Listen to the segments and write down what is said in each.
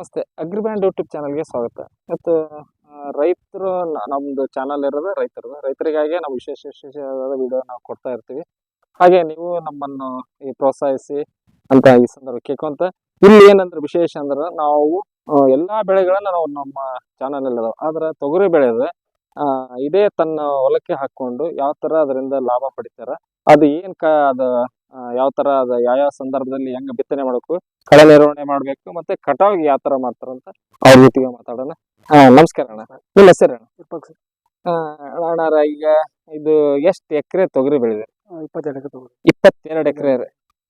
ನಮಸ್ತೆ. ಅಗ್ರಿಬ್ಯಾಂಡ್ ಯೂಟ್ಯೂಬ್ ಚಾನಲ್ಗೆ ಸ್ವಾಗತ. ಇವತ್ತು ರೈತರು ನಮ್ದು ಚಾನಲ್ ಇರೋದು ರೈತರದು. ರೈತರಿಗಾಗಿ ನಾವು ವಿಶೇಷ, ವಿಶೇಷವಾದ ವಿಡಿಯೋ ನಾವು ಕೊಡ್ತಾ ಇರ್ತೀವಿ. ಹಾಗೆ ನೀವು ನಮ್ಮನ್ನು ಈ ಪ್ರೋತ್ಸಾಹಿಸಿ ಅಂತ ಈ ಸಂದರ್ಭ ಕೇಳ್ಕೊಂತ, ಇಲ್ಲಿ ಏನಂದ್ರೆ ವಿಶೇಷ ಅಂದ್ರೆ ನಾವು ಎಲ್ಲಾ ಬೆಳೆಗಳನ್ನ ನಾವು ನಮ್ಮ ಚಾನಲ್ ಅಲ್ಲಿ ಅದಾವ ಆದ್ರೆ ತೊಗರಿ ಬೆಳೆದ ಇದೇ ತನ್ನ ಹೊಲಕ್ಕೆ ಹಾಕೊಂಡು ಯಾವ ತರ ಅದರಿಂದ ಲಾಭ ಪಡಿತಾರ, ಅದು ಏನ್ ಕ, ಅದ ಯಾವ ತರ ಅದ ಯಾವ ಸಂದರ್ಭದಲ್ಲಿ ಹೆಂಗ್ ಬಿತ್ತನೆ ಮಾಡಬೇಕು ಕಳೆ ನಿರ್ವಹಣೆ ಮಾಡ್ಬೇಕು ಮತ್ತೆ ಕಟಾವ್ಗೆ ಯಾವ ತರ ಮಾಡ್ತಾರಂತ ಅವ್ರ ಜೊತೆಗೆ ಮಾತಾಡೋಣ. ಹಾ ನಮಸ್ಕಾರ ಅಣ್ಣ. ನಿಮ್ಮ ಹೆಸರು ಅಣ್ಣ? ಅಣ್ಣಾರ ಈಗ ಇದು ಎಷ್ಟ್ ಎಕರೆ ತೊಗರಿ ಬೆಳೆದಿರಿ ಇಪ್ಪತ್ತೆರಡು ಎಕರೆ ತಗೊಳ್ಳಿ ಇಪ್ಪತ್ತೆರಡು ಎಕರೆ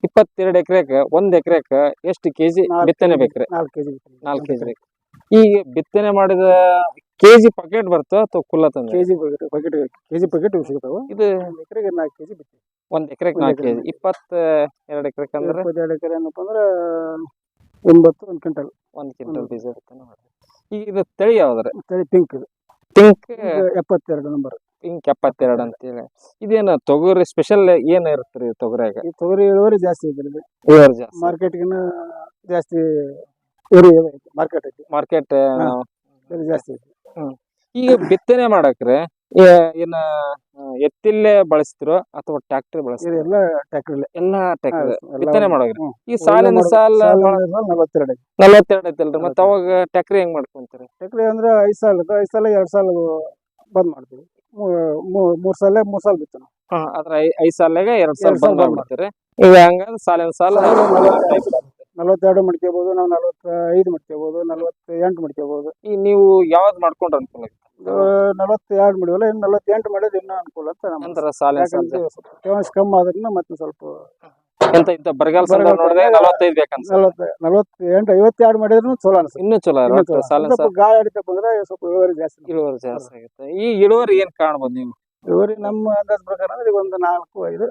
ಇಪ್ಪತ್ತೆರಡು ಎಕರೆಕ ಒಂದ್ ಎಕರೆಕ ಎಷ್ಟು ಕೆಜಿ ಬಿತ್ತನೆ. ಬೇಕ್ರಿ? ನಾಲ್ಕು ಕೆಜಿ ನಾಲ್ಕು ಕೆಜಿ ಈಗ ಬಿತ್ತನೆ ಮಾಡಿದ ಕೆಜಿ ಪ್ಯಾಕೆಟ್ ಬರ್ತೋ ಅಥವಾ ಕುಲ್ಲ ತಂದ KG packet packet KG packet ಸಿಗ್ತಾವ ಇದು ಎಕರೆಗೆ ನಾಲ್ಕು ಕೆಜಿ ಬಿತ್ತಿ ಒಂದ್ ಎಕರೆಕ್ ಒಂದ್ ನಾಲ್ಕು ಕೆಜಿ. ಎಕರೆಗೆ. ಇಪ್ಪತ್ತ ಎರಡು ಎಕರೆಕ್ ಅಂದ್ರೆ? ಇಪ್ಪತ್ತೆರಡು ಎಕರೆ ಏನಪ್ಪ ಅಂದ್ರೆ ಎಂಬತ್ತು ಒಂದು ಕ್ವಿಂಟಲ್. ಒಂದ್ ಕ್ವಿಂಟಲ್ ಬೀಜ ಈಗ ಇದು ತಳಿ ಯಾವ್ದ್ರಿ? ತಳಿ ಪಿಂಕ್. ಇದು ಪಿಂಕ್ ಎಪ್ಪತ್ತೆರಡು ನಂಬರ್. ಪಿಂಕ್ ಎಪ್ಪತ್ತೆರಡು ಅಂತೇಳಿ ಇದೇನು ತೊಗರಿ ಸ್ಪೆಷಲ್ ಏನ್ ಇರುತ್ತೆ ತೊಗರಿಯಾಗ? ಈ ತೊಗರಿ ಇಳುವರಿ ಜಾಸ್ತಿ ಇದೆ. ಇಲ್ಲಿ ಇಳುವರಿ ಜಾಸ್ತಿ. ಮಾರ್ಕೆಟ್ಗಿನ ಜಾಸ್ತಿ ಮಾರ್ಕೆಟ್ ಐತಿ ಮಾರ್ಕೆಟ್ ಜಾಸ್ತಿ ಐತಿ. ಈಗ ಬಿತ್ತನೆ ಮಾಡಕ್ರೆ. ಏನ ಎತ್ತಿಲ್ಲೇ ಬಳಸ್ತಿರೋ ಅಥವಾ ಟ್ರ್ಯಾಕ್ಟರ್ ಬಳಸ್ತಿರೋ? ಇದೆಲ್ಲ ಟ್ಯಾಕ್ಟ್ರಿ ಎಲ್ಲಾ ಟ್ರ್ಯಾಕ್ಟರ್ ಬಿತ್ತನೆ ಮಾಡೋದ್ರಿ ಈ ಸಾಲಿನ ಸಾಲ ನಲವತ್ತೆರಡು ನಲವತ್ತೆರಡು ಐತಲ್ರಿ ಮತ್ತೆ ಅವಾಗ ಟ್ರ್ಯಾಕ್ಟರ್ ಹೆಂಗ್ ಮಾಡ್ಕೊಂತಾರೆ? ಟ್ಯಾಕ್ಟ್ರಿ ಅಂದ್ರೆ ಐದ್ ಸಾಲ ಐದ್ ಐದು ಸಾಲ ಎರಡು ಸಾಲ ಬಂದ್ ಮಾಡ್ತೀವಿ. ಮೂರ್ ಸಾಲ ಮೂರ್ ಸಾಲ ಬಿತ್ತ ಅದ್ರ ಐದ್ ಸಾಲಾಗ ಎರಡ್ ಸಾಲ ಬಂದ್ ಮಾಡ್ತಾರೆ ಈಗ ಹಂಗಂದ್ರ ಸಾಲಿನ ಸಾಲ ನಲವತ್ತೆರಡು ಮಡ್ಕೋಬಹುದು ನಾವು ನಲವತ್ತೈದು ಮಡ್ಕೋಬಹುದು ನಲವತ್ತೆಂಟು ಮಡ್ಕೋಬಹುದು ಈ ನೀವು ಯಾವ್ದು ಮಾಡ್ಕೊಂಡ್ರೆ ಅನುಕೂಲ ಐತಿ? ನಲವತ್ತೆರಡು ಮಾಡಿವಲ್ಲ ಇನ್ನು ನಲವತ್ತೆಂಟು ಮಾಡಿದ್ರೆ ಇನ್ನೂ ಅನುಕೂಲ ಅಂತ ನಮ್ಮ ಸಾಲಿನ ಯಾಕಂದ್ರೆ ಸ್ವಲ್ಪ ತೇವಾಂಶ ಕಮ್ಮಿ ಆದ್ರಿಂದ ಮತ್ತೆ ಸ್ವಲ್ಪ ಎಂತ ಇಂತ ಬರಗಾಲ ಸಂದರ್ಭ ನೋಡಿದ್ರೆ ನಲವತ್ತೈದು ಬೇಕನ್ಸ ನಲವತ್ತ ನಲವತ್ತೆಂಟು ಐವತ್ತೆರಡು ಮಾಡಿದ್ರು ಚಲೋ ಅನ್ಸುತ್ತೆ. ಇನ್ನೂ ಚಲೋ ಇನ್ನೂ ಚಲೋ. ಸಾಲಿನ ಸ್ವಲ್ಪ ಗಾಯ ಹೊಡಿತಪ್ಪ ಅಂದ್ರೆ ಸ್ವಲ್ಪ ಇಳುವರಿ ಜಾಸ್ತಿ ಇಳುವರಿ ಜಾಸ್ತಿ ಆಗುತ್ತೆ. ಈ ಇಳುವರಿ ಏನ್ ಕಾಣ್ಬೋದು ನೀವು ಇಳುವರಿ ನಮ್ಮ ಅಂದಾಜ್ ಪ್ರಕಾರ ಅಂದ್ರೆ ಈಗ ಒಂದು ನಾಲ್ಕು ಐದು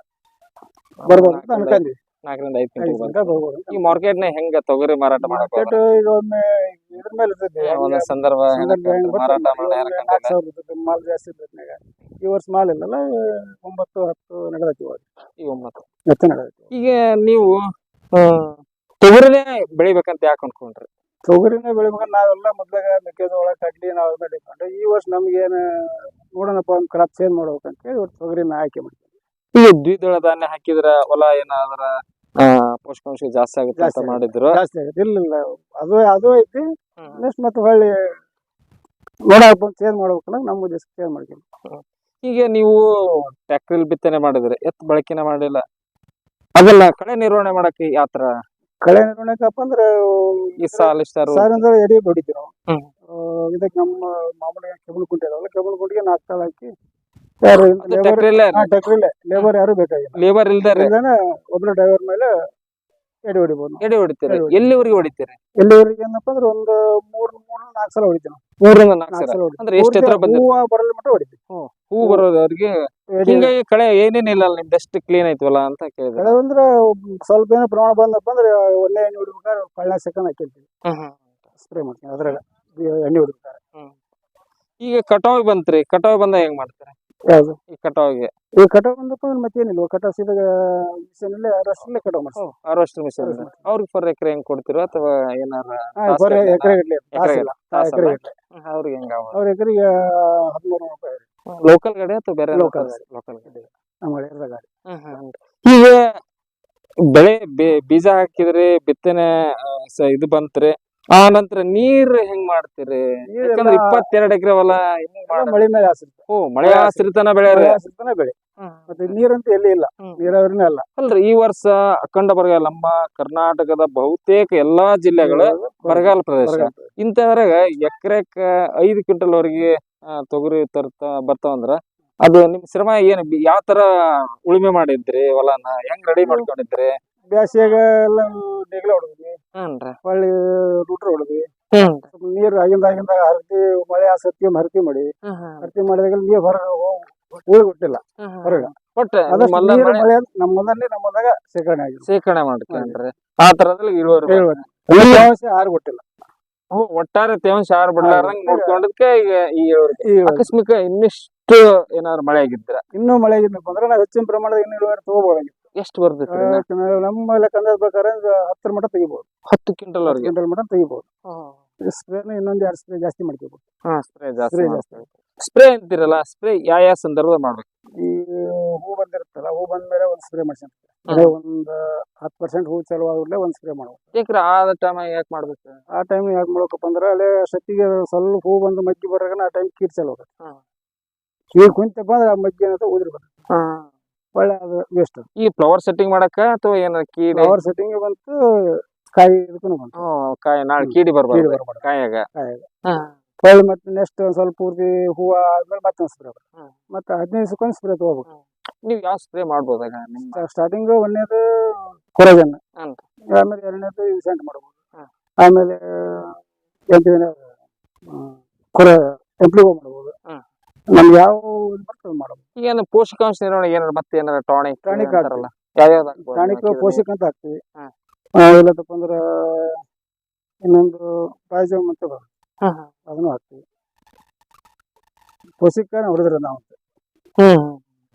ಬರ್ಬೋದು ಅಂತ ಅನ್ಕೊಂಡ್ವಿ ನಾಲ್ಕರಿಂದ ಐದು ಕ್ವಿಂಟಲ್ ಬರ್ಬೋದು ಈ ಮಾರ್ಕೆಟ್ನ ಹೆಂಗ ತೊಗರಿ ಮಾರಾಟ ಮಾಡಕ್ ಮಾರ್ಕೆಟ್ ಒಮ್ಮೆ ಇದ್ರ ಮೇಲೆ ಇರ್ತೈತಿ ಒಂದ್ ಸಂದರ್ಭ ಮಾರಾಟ ನಾಲ್ಕು ಸಾವಿರ ಇರ್ತೈತಿ, ಮಾಲ್ ಜಾಸ್ತಿ ಇರ್ತೈತಿ ಈ ವರ್ಷ ಮಾಲ್ ಇಲ್ಲಲ್ಲ ಒಂಬತ್ತು ಹತ್ತು ನಡೆದೈತಿ ಇವಾಗ. ಈ ಒಂಬತ್ತು. ಹತ್ತು ನಡೆದೈತಿ ಈಗ ನೀವು ತೊಗರಿನೇ ಬೆಳಿಬೇಕಂತ ಯಾಕೆ ಅನ್ಕೊಂಡ್ರಿ? ತೊಗರಿನೇ ಬೆಳಿಬೇಕಂದ್ರೆ ನಾವೆಲ್ಲ ಮೊದ್ಲಾಗ ಮೆಕ್ಕೆಜೋಳ ಕಡ್ಲಿ ನಾವೆಲ್ಲ ಡಿಪೆಂಡ್ ಈ ವರ್ಷ ನಮ್ಗೇನು ನೋಡೋಣಪ್ಪ ಒಂದು ಕ್ರಾಪ್ ಚೇಂಜ್ ಮಾಡ್ಬೇಕಂತ ಹೇಳಿ ಇವತ್ತು ತೊಗರಿನ ಆಯ್ಕೆ ಮಾಡ್ತೀವಿ. ಈಗ ದ್ವಿದಳ ಧಾನ್ಯ ಹಾಕಿದ್ರ ಹೊಲ ಏನಾದ್ರ ಆ, ಪೋಷಕಾಂಶ ಜಾಸ್ತಿ ಆಗುತ್ತೆ ಅಂತ ಜಾಸ್ತಿ ಆಗುತ್ತೆ. ಮಾಡಿದ್ರು. ಜಾಸ್ತಿ ಇಲ್ಲ ಇಲ್ಲ. ಅದು ಅದು ಐತಿ. ನೆಕ್ಸ್ಟ್ ಮತ್ತೆ ಹೊಳ್ಳಿ ನೋಡಕ್ ಬಂದು ಚೇಂಜ್ ಮಾಡ್ಬೇಕು ನಮ್ಮ ಉದ್ದೇಶ ಚೇಂಜ್ ಮಾಡ್ಕೊಂಡು. ಈಗ ನೀವು ಟ್ರ್ಯಾಕ್ಟರ್ ಬಿತ್ತನೆ ಮಾಡಿದ್ರೆ ಎತ್ ಬಳಕೆನ ಮಾಡಿಲ್ಲ. ಅದೆಲ್ಲ. ಕಳೆ ನಿರ್ವಹಣೆ ಮಾಡಕ್ಕೆ ಯಾತ್ರ? ಕಳೆ ನಿರ್ವಹಣೆಕಪ್ಪ ಅಂದ್ರೆ ಈ ಸಾಲ ಇಷ್ಟಾರು ಸಾವಿರ ಎಡಿ ಹೊಡಿತೀವಿ ನಾವು. ಹ್ಮ್. ಆ, ಇದಕ್ಕೆ ನಮ್ಮ ಮಾಮೂಲಿ ಕೆಬಲ್ ಕುಂಟೆ ಇದಾವಲ್ಲ ಕೆಬಲ್ ಕುಂಟಿಗೆ ನಾಲ್ಕು ಕಾಳು ಹಾಕಿ ಯಾರು ಲೇಬರ್ ಯಾರು ಬೇಕಾಗಿಲ್ಲ. ಲೇಬರ್ ಇಲ್ದಾರೆ ಇಲ್ದೇನೆ ಒಬ್ಬನ ಡ್ರೈವರ್ ಮೇಲೆ ಎಡಿ ಹೊಡಿಬೋದು ನಾವು. ಎಡೆ ಹೊಡಿತೀರಿ. ಎಡೆ ಹೊಡಿತೀರಿ. ಎಲ್ಲಿವರೆಗೆ ಹೊಡಿತೀರಿ? ಎಲ್ಲಿವರೆಗೆ ಏನಪ್ಪ ಅಂದ್ರೆ ಒಂದು ಮೂರ್ ಮೂರ್ ನಾಲ್ಕು ಸಲ ಹೊಡಿತೀವಿ ನಾವು. ಮೂರರಿಂದ ನಾಲ್ಕು ನಾಲ್ಕು ಸಲ. ಸಲ ಹೊಡಿತೀವಿ. ಅಂದ್ರೆ ಎಷ್ಟು ಎತ್ತರ ಪೂರ್ತಿ ಬಂದಿದೆ ಹೂವ ಮಟ್ಟ ಹೊಡಿತೀವಿ. ಹೂ ಬರೋದವ್ರಿಗೆ ಎಡಿ ಹಿಂಗಾಗಿ ಕಳೆ ಏನೇನಿಲ್ಲ ನಿಮ್ದು? ಡಸ್ಟ್ ಕ್ಲೀನ್ ಐತವಲ್ಲ ಅಂತ ಕೇಳಿದ್ರೆ ಕಳೆ ಅಂದ್ರೆ ಸ್ವಲ್ಪ ಏನೋ ಪ್ರಮಾಣ ಬಂದಪ್ಪ ಅಂದ್ರೆ ಒಳ್ಳೆ ಎಣ್ಣೆ ಹೊಡಿಬೇಕಾದ್ರೆ ಕಳ್ಳ ಸೆಕೆಂಡ್ ಹಾಕಿರ್ತೀವಿ. ಸ್ಪ್ರೇ ಮಾಡ್ತೀವಿ ಅದ್ರಾಗ ಎಣ್ಣೆ ಹೊಡಿಬೇಕಾರೆ ಈಗ ಕಟಾವ್ ಬಂತ್ರಿ. ಕಟಾವ್ ಬಂದಾಗ ಹೆಂಗ್ ಮಾಡ್ತಾರೆ? ಯಾವ್ದು ಈ ಕಟಾವ್ಗೆ. ಈ ಕಟಾವ್ ಬಂದಪ್ಪ ಅಂದ್ರೆ ಮತ್ತೇನಿಲ್ಲ ಕಟಾವ್ ಸೀದಾ ಮಿಷನಲ್ಲೇ ರಷ್ಟಲ್ಲೇ ಕಟಾವ್ ಮಾಡ್ತೀವಿ ಹಾರ್ವೆಸ್ಟರ್ ಮಿಷನ್ ಅವ್ರಿಗೆ ಪರ್ ಎಕರೆ ಹೆಂಗ್ ಕೊಡ್ತಿರೋ ಅಥವಾ ಏನಾರ ಎಕರೆ ಗಟ್ಲೆ? ತಾಸಲ್ಲ? ಎಕರೆ ಗಟ್ಲೆ ಅವ್ರಿಗೆ ಹೆಂಗ ಅವ್ರ ಎಕರೆಗೆ ಹದಿಮೂರು ರೂಪಾಯಿ ಲೋಕಲ್ ಗಾಡಿ ಅಥವಾ ಬೇರೆ ಲೋಕಲ್ ಲೋಕಲ್ ಗಾಡಿ. ನಮ್ಮ ಹಳ್ಳಿಯರ್ದ ಗಾಡಿ. ಈಗ ಬೆಳೆ ಬೀಜ ಹಾಕಿದ್ರೆ ಬಿತ್ತನೆ ಇದು ಬಂತ್ರಿ. ಆ ನಂತರ ನೀರ್ ಹೆಂಗ್ ಮಾಡ್ತೀರಿ? ಯಾಕಂದ್ರೆ ಇಪ್ಪತ್ತೆರಡು ಎಕರೆ ಹೊಲ ಮಳೆ ಮೇಲೆ ಆಶ್ರಿತ. ಓ ಮಳೆ ಆಶ್ರಿತನ ಬೆಳೆ ಮಳೆ ಆಶ್ರಿತನೇ ಬೆಳೆ. ಮತ್ತೆ ನೀರಂತ ಎಲ್ಲಿ ಇಲ್ಲ. ನೀರಾವರಿನೇ ಅಲ್ಲ. ಅಲ್ರಿ ಈ ವರ್ಷ ಅಖಂಡ ಬರಗಾಲ ನಮ್ಮ ಕರ್ನಾಟಕದ ಬಹುತೇಕ ಎಲ್ಲಾ ಜಿಲ್ಲೆಗಳ ಬರಗಾಲ ಪ್ರದೇಶ. ಇಂಥದ್ರಾಗ ಎಕರೆಕ ಐದು ಕ್ವಿಂಟಲ್ ವರೆಗೆ ಆ, ತೊಗರಿ ತರ್ತಾ ಅಂದ್ರ ಅದು ನಿಮ್ ಶ್ರಮ ಏನ್? ಬಿ- ಯಾವ ತರ ಉಳುಮೆ ಮಾಡಿದ್ರಿ ಹೊಲನ? ಹೆಂಗ್ ರೆಡಿ ಮಾಡ್ಕೊಂಡಿದ್ರಿ? ಬ್ಯಾಸಿಯಾಗ ಎಲ್ಲ ನೇಗಿಲ ಹೊಡೆದ್ವಿ. ಹ್ಞೂನ್ರಿ ಹೊಳ್ಳಿ ರೂಟ್ರ್ ಹೊಡೆದ್ವಿ. ಹ್ಮ್ ಸ್ವಲ್ಪ ನೀರು ಆಗಿಂದ ಆಗಿಂದ ಹರತಿ ಮಳೆ ಆಸಕ್ತಿ ಹರತಿ ಮಾಡಿ. ಹರತಿ ಮಾಡಿದಾಗ ನೀರ್ ಹೊರಗ ಉಳಿ ಕೊಟ್ಟಿಲ್ಲ ಹೊರಗ. ಒಟ್ಟ ಮಳೆ ನಮ್ಮ ಹೊಲದಲ್ಲಿ ನಮ್ಮ ಹೊಲದಾಗ ಶೇಖರಣೆ ಆಗಿದೆ ಶೇಖರಣೆ ಮಾಡ್ಕೊಂಡ್ರಿ. ಆ ತರದಲ್ಲಿ ಇಳುವರಿ. ತೇವಾಂಶ ಯಾರು ಕೊಟ್ಟಿಲ್ಲ. ಹೋ, ಒಟ್ಟಾರೆ ತೇವಾಂಶ ಯಾರು ಬಿಡ್ಲಾರಂಗ್ ನೋಡ್ಕೊಂಡಕ್ಕೆ ಈಗ ಈ. ಆಕಸ್ಮಿಕ ಇನ್ನಿಷ್ಟು ಏನಾದ್ರು ಮಳೆ ಆಗಿದ್ರ? ಇನ್ನೂ ಮಳೆ ಆಗಿದ್ದಪ್ಪ ಅಂದ್ರೆ ನಾವು ಹೆಚ್ಚಿನ ಪ್ರಮಾಣದ ಇನ್ನು ಇಳುವರಿ ತಗೋಬಹುದಾಗಿತ್ತು ಎಷ್ಟು ಬರ್ತೈತಿ ನಮ್ಮ ಲೆಕ್ಕಂದ್ರೆ ಪ್ರಕಾರ ಹತ್ತರ ಮಟ ತೆಗಿಬಹುದು ಹತ್ತು ಕ್ವಿಂಟಲ್ ಕ್ವಿಂಟಲ್ ಮಟ ತೆಗಿಬಹುದು ಸ್ಪ್ರೇನ ಇನ್ನೊಂದ್ ಎರಡು ಸ್ಪ್ರೇ ಜಾಸ್ತಿ ಮಾಡ್ಕೋಬಹುದು ಸ್ಪ್ರೇ ಜಾಸ್ತಿ ಸ್ಪ್ರೇ ಅಂತೀರಲ್ಲ ಸ್ಪ್ರೇ ಯಾವ ಯಾವ ಸಂದರ್ಭದಾಗ ಮಾಡ್ಬೇಕು? ಈ ಹೂ ಬಂದಿರುತ್ತಲ್ಲ ಹೂ ಬಂದ್ಮೇಲೆ ಒಂದ್ ಸ್ಪ್ರೇ ಮಾಡ್ಸ್ಕೊಂತ ಒಂದು ಅದೇ ಒಂದ್ ಹತ್ತು ಪರ್ಸೆಂಟ್ ಹೂ ಚಲೋ ಆಗ್ಲೇ ಒಂದ್ ಸ್ಪ್ರೇ ಮಾಡ್ಬೇಕು ಯಾಕ್ರೆ ಆ ಟೈಮ್ ಯಾಕೆ ಮಾಡ್ಬೇಕು? ಆ ಟೈಮ್ ಯಾಕೆ ಮಾಡ್ಬೇಕಪ್ಪ ಅಂದ್ರೆ ಅಲ್ಲೇ ಸತ್ತಿಗೆ ಸ್ವಲ್ಪ ಹೂ ಬಂದು ಮಗ್ಗಿ ಬರಾಗ ಆ ಟೈಮ್ ಕೀರ್ ಚಲೋ. ಕೀಡ್ ಕುಂತಪ್ಪ ಅಂದ್ರೆ ಆ ಮಗ್ಗಿ ಏನಂತ ಉದುರಿ ಬರುತ್ತೆ ಹಾ. ಒಳ್ಳೆ ಅದು ವೇಸ್ಟ್ ಈ ಫ್ಲವರ್ ಸೆಟ್ಟಿಂಗ್ ಮಾಡಕ ಅಥವಾ ಏನ ಕೀಡಿ ಫ್ಲವರ್ ಸೆಟ್ಟಿಂಗ್ ಬಂತು ಕಾಯಿ ಇದಕ್ಕೂ ಬಂತು ಹ್ಮ್, ಕಾಯಿ ನಾಳೆ ಕೀಡಿ ಕೀಡಿ ಬರ್ಬಾರ್ದು ಬರ್ಬಾರ್ದು ಕಾಯಾಗ ಕಾಯಾಗ. ಹಾ. ಹೊಳ್ಳಿ ಮತ್ತೆ ನೆಕ್ಸ್ಟ್ ಒಂದ್ ಸ್ವಲ್ಪ ಪೂರ್ತಿ ಹೂವ ಆದ್ಮೇಲೆ ಮತ್ತೆ ಒಂದು ಸ್ಪ್ರೇ ಹ್ಮ್. ಮತ್ತೆ ಹದಿನೈದು ದಿವಸಕ್ಕೊಂದು ಸ್ಪ್ರೇ ತಗೋಬೇಕು ನೀವ್ ಯಾವ ಸ್ಪ್ರೇ ಮಾಡ್ಬೋದಾಗ ನಿಮ್ಮ ಸ್ಟಾರ್ಟಿಂಗ್ ಒಂದನೇದು ಕೊರಜನ್ ಹ್ಮ್. ಆಮೇಲೆ ಎರಡನೇದು ಸೆಂಟ್ ಮಾಡ್ಬೋದು ಹ್ಮ್. ಆಮೇಲೆ ಎಂಟನೇ ಕೊರ ಎಂಪ್ಲಿಗೋ ಮಾಡ್ಬೋದು ಹ್ಮ್. ನಮ್ಗೆ ಯಾವ ಬರ್ತದೆ ಮಾಡೋದು. ಈಗ ಏನು ಪೋಷಕಾಂಶ ನಿರ್ವಹಣೆ ಏನಾರ ಮತ್ತೆ ಏನಾರ ಟಾನಿಕ್ ಟಾನಿಕ್ ಅಂತಾರಲ್ಲ? ಯಾವ್ಯಾವ್ದು ಹಾಕ್ಬೋದು? ಟಾನಿಕ್ ಹಾಕಿದ್ರೆ ಪೋಷಕ ಅಂತ ಹಾಕ್ತಿವಿ. ಹ್ಮ್. ಆ, ಅಂದ್ರೆ ಇನ್ನೊಂದು ಪಾಯ್ಜಮ್ ಅಂತ ಬರುತ್ತೆ. ಹಾ, ಹ್ಮ್. ಅದನ್ನು ಹಾಕ್ತಿವಿ. ಪೋಷಕ ಹೊಡೆದ್ರೆ ನಾವು ಹ್ಮ್.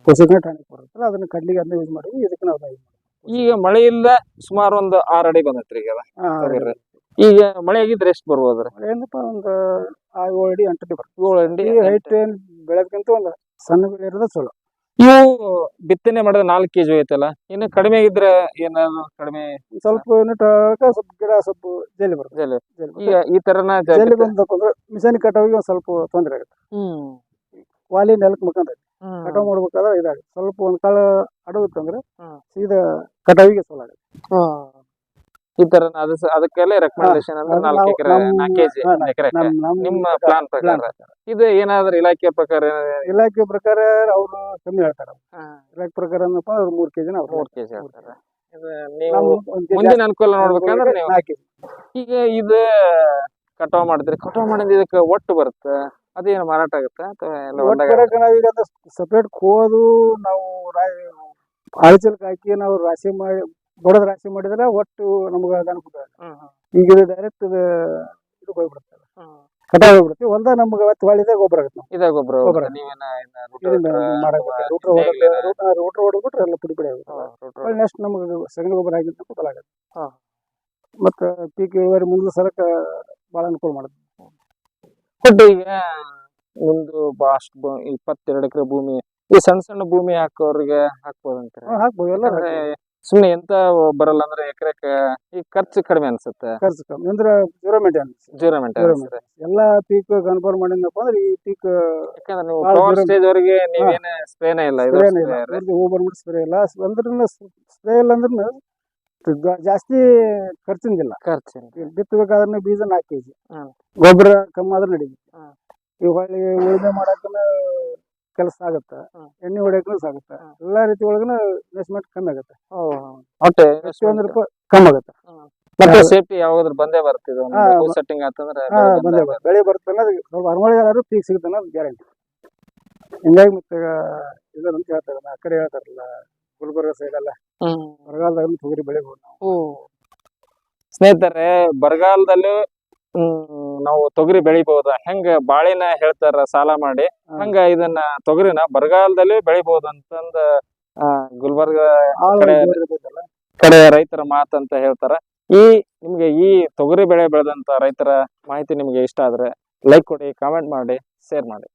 ಪೋಷಕ ಟಾನಿಕ್ ಬರುತ್ತಲ್ಲ ಅದನ್ನ ಕಡ್ಲಿಗೆ ಅದನ್ನ ಯೂಸ್ ಮಾಡಿದ್ವಿ ಇದಕ್ಕೆ ನಾವು ಯೂಸ್ ಈಗ ಮಳೆ ಇಲ್ಲ ಸುಮಾರು ಒಂದು ಆರ್ ಅಡಿ ಬಂದೈತ್ರಿ ಈಗ ಮಾಡಿವಿ ಈಗ ಮಳೆ ಆಗಿದ್ರೆ ಎಷ್ಟು ಬರ್ಬೋದ್ರಿ ಏನಪ್ಪ ಒಂದು ಆ ಏಳು ಅಡಿ ಎಂಟು ಅಡಿ ಬರ್ತದೆ ಏಳು ಅಂಡಿ ಈ ಹೈಟ್ ಏನ್ ಬೆಳೆದಕ್ಕಿಂತ ಒಂದು ಸಣ್ಣ ಇರೋದು ಚಲೋ. ಇವು ಬಿತ್ತನೆ ಮಾಡಿದ ನಾಲ್ಕು ಕೆಜಿ ಐತಲ್ಲ ಇನ್ನು ಕಡಿಮೆ ಇದ್ರೆ ಏನಾದ್ರು ಕಡಿಮೆ? ಸ್ವಲ್ಪ ಯೂನಿಟ್ ಸ್ವಲ್ಪ ಗಿಡ ಸ್ವಲ್ಪ ಜಲ್ಲಿ ಬರ್ತದೆ. ಜಲ್ದಿ. ಜಲ್ಲಿ ಈಗ ಈ ತರನ ಜಲ್ಲಿ ಅಂದ್ರೆ ಮಿಷನ್ ಕಟಾವಿಗೆ ಒಂದ್ ಸ್ವಲ್ಪ ತೊಂದರೆ ಆಗುತ್ತೆ. ಹ್ಮ್. ವಾಲಿ ನೆಲಕ್ಕೆ ಮುಖಾಂತರ. ಕಟಾವ್ ಮಾಡ್ಬೇಕಾದ್ರೆ ಇದಾಗುತ್ತೆ. ಸ್ವಲ್ಪ ಒಂದ್ ಕಾಳ ಅಡಗುತ್ತಂದ್ರೆ ಹ್ಮ್. ಸೀದಾ ಕಟಾವಿಗೆ ಸೋಲಾಗುತ್ತೆ. ಈ ತರ ಅದು ಅದಕ್ಕೆಲ್ಲ ರೆಕಮೆಂಡೇಶನ್ ಅಂದ್ರೆ ಅದು ನಾಲ್ಕು ಎಕರೆ ನಾಲ್ಕು ಕೆಜಿ ಎಕರೆ ನಮ್ ನಮ್ ನಿಮ್ಮ ಪ್ಲಾನ್ ಪ್ರಕಾರ? ಇದು ಏನಾದ್ರೂ ಇಲಾಖೆ ಪ್ರಕಾರ ಇಲಾಖೆ ಪ್ರಕಾರ ಅವರು ಕಮ್ಮಿ ಹೇಳ್ತಾರ. ಇಲಾಖೆ ಪ್ರಕಾರ ಏನಪ್ಪ ಅವ್ರು ಮೂರ್ ಕೆಜಿ ಅವ್ರು ಮೂರ್ ಕೆಜಿ ಹೇಳ್ತಾರೆ. ಇದು ನೀವು ಮುಂದಿನ ಅನುಕೂಲ ನೋಡ್ಬೇಕಂದ್ರೆ ನೀವು. ಈಗ ಇದು ಕಟಾವ್ ಮಾಡಿದ್ರೆ ಕಟಾವ್ ಮಾಡಿದ ಇದಕ್ಕೆ ಒಟ್ಟು ಬರುತ್ತೆ? ಅದೇನು ಮಾರಾಟ ಆಗುತ್ತೆ? ಅಥವಾ ನಾವೀಗ ಸಪ್ರೇಟ್ ಕೋದು ನಾವು ಆಳಿಚಲ್ಕ್ ಹಾಕಿ ನಾವು ರಾಶಿ ಮಾಡಿ ಬಡದ್ ರಾಶಿ ಮಾಡಿದ್ರೆ ಒಟ್ಟು ನಮ್ಗೆ ಅನುಕೂಲ ಈಗ ಇದು ಡೈರೆಕ್ಟ್ ಇದು ಹೋಗ್ಬಿಡುತ್ತೆ. ಕಟಾವ್ ಹೋಗ್ಬಿಡುತ್ತೆ ಹೊಲ್ದಾಗ ನಮ್ಗೆ ಅವತ್ತು ಹೊಳಿದೆ ಗೊಬ್ಬರ ಆಗುತ್ತೆ ಇದೇ ಗೊಬ್ಬರ ಗೊಬ್ಬರ. ರೂಟ್ರ್ ಹೊಡೆದ್ಬಿಟ್ರೆ ಎಲ್ಲ ಪುಡಿ ಪುಡಿ ಆಗುತ್ತೆ. ನೆಕ್ಸ್ಟ್ ನಮ್ಗ ಸಗಣಿ ಗೊಬ್ಬರ ಆಗಿದ್ದು ಫಲ ಆಗುತ್ತೆ. ಮತ್ತ ಪೀಕ್ ಇಳುವರಿ ಮುಂದೆ ಸಲಕ ಭಾಳ ಅನುಕೂಲ ಮಾಡುತ್ತೆ. ಒಂದು ಈಗ ನಿಮ್ದು ಬಾಸ್ಟ್ ಇಪ್ಪತ್ತೆರಡು ಎಕರೆ ಭೂಮಿ ಈ ಸಣ್ಣ ಸಣ್ಣ ಭೂಮಿ ಹಾಕೋರಿಗೆ ಹಾಕ್ಬೋದಂತಾರೆ? ಹಾಕ್ಬೋದು. ಎಲ್ಲ ಸುಮ್ನೆ ಎಂತ ಬರಲ್ಲ ಅಂದ್ರೆ ಎಕರೆಕ ಈ ಖರ್ಚು ಕಡಿಮೆ ಅನ್ಸುತ್ತೆ. ಖರ್ಚು ಕಮ್ಮಿ ಅಂದ್ರೆ ಜೀರೋ ಮೇಂಟೆನೆನ್ಸ್ ಜೀರೋ ಮೆಂಟೆನೆನ್ಸ್ ಎಲ್ಲ ಎಲ್ಲಾ ಪೀಕ್ ಕನ್ಫರ್ಮ್ ಮಾಡಿದ್ನಪ್ಪ ಅಂದ್ರೆ ಈ ಪೀಕ್ ಯಾಕಂದ್ರೆ ನೀವು ಭಾಳ zero- ಸ್ಟೇಜ್ ವರೆಗೆ ನೀವೇನು ಸ್ಪ್ರೇನೇ ಇಲ್ಲ ಇದು ಸ್ಪ್ರೇನೇ ಇಲ್ಲ. spray ರೀ. ಹೂ ಬಂದ್ಬಿಟ್ಟು ಸ್ಪ್ರೇ ಇಲ್ಲ. ಅಂದ್ರೆ ಸ್ಪ್ರೇ ಇಲ್ಲ ಅಂದ್ರೆ ಜಾಸ್ತಿ ಖರ್ಚಿಂದಿಲ್ಲ. ಖರ್ಚು ಬಿತ್ತಬೇಕಾದ್ರೆ ಬೀಜ ನಾಲ್ಕು ಕೆಜಿ. ಹ್ಮ್. ಗೊಬ್ಬರ ಕಮ್ಮಿ ಆದ್ರೆ ನಡೀತದೆ ಹ್ಮ್. ಉಳಿದ ಹೊಳ್ಳಿ ಉಳುಮೆ ಮಾಡಕ್ಕನ ಕೆಲಸ ಆಗುತ್ತೆ. ಎಣ್ಣೆ ಹೊಡೆಯಕ್ಕೂ ಸಾಗುತ್ತೆ. ಎಲ್ಲಾ ರೀತಿ ಒಳಗೂ ಇನ್ವೆಸ್ಟ್ಮೆಂಟ್ ಕಮ್ಮಿ ಆಗುತ್ತೆ. ಒಟ್ಟೆ ಒಂದು ರೂಪಾಯಿ ಕಮ್ಮಿ ಆಗುತ್ತೆ. ಮತ್ತೆ ಸೇಫ್ಟಿ ಯಾವಾಗಾದ್ರೂ ಬಂದೇ ಬರ್ತಿದ್ವು ಹಾ, ಸೆಟ್ಟಿಂಗ್ ಆತಂದ್ರೆ ಬಂದೇ ಬರುತ್ತೆ. ಬೆಳೆ ಬರುತ್ತೆ ಅನ್ನೋದು ಸ್ವಲ್ಪ ಅರಮಳೆ ಪೀಕ್ ಸಿಗುತ್ತೆ ಅನ್ನೋದು ಗ್ಯಾರಂಟಿ ಹಿಂಗಾಗಿ ಮತ್ತೆ ಇದು ಅಂತ ಹೇಳ್ತಾರೆ ಆ ಕಡೆ ಹೇಳ್ತಾರಲ್ಲ ಗುಲ್ಬರ್ಗ ಸೈಡ್ ಎಲ್ಲ ಬರಗಾಲದಾಗ ತೊಗರಿ ಬೆಳಿಬೋದು ನಾವು. ಸ್ನೇಹಿತರೆ ಬರಗಾಲದಲ್ಲೂ ನಾವು ತೊಗರಿ ಬೆಳಿಬಹುದ ಹೆಂಗ ಬಾಳಿನ ಹೇಳ್ತಾರ ಸಾಲ ಮಾಡಿ ಹಂಗ ಇದನ್ನ ತೊಗರಿನ ಬರಗಾಲದಲ್ಲಿ ಬೆಳಿಬಹುದು ಅಂತಂದ ಆ, ಗುಲ್ಬರ್ಗ ಆಳ್ ಕಡೆ- ಕಡೆ ರೈತರ ಮಾತಂತ ಹೇಳ್ತಾರ. ಈ ನಿಮ್ಗೆ ಈ ತೊಗರಿ ಬೆಳೆ ಬೆಳೆದಂತ ರೈತರ ಮಾಹಿತಿ ನಿಮ್ಗೆ ಇಷ್ಟ ಆದ್ರೆ ಲೈಕ್ ಕೊಡಿ ಕಾಮೆಂಟ್ ಮಾಡಿ ಶೇರ್ ಮಾಡಿ.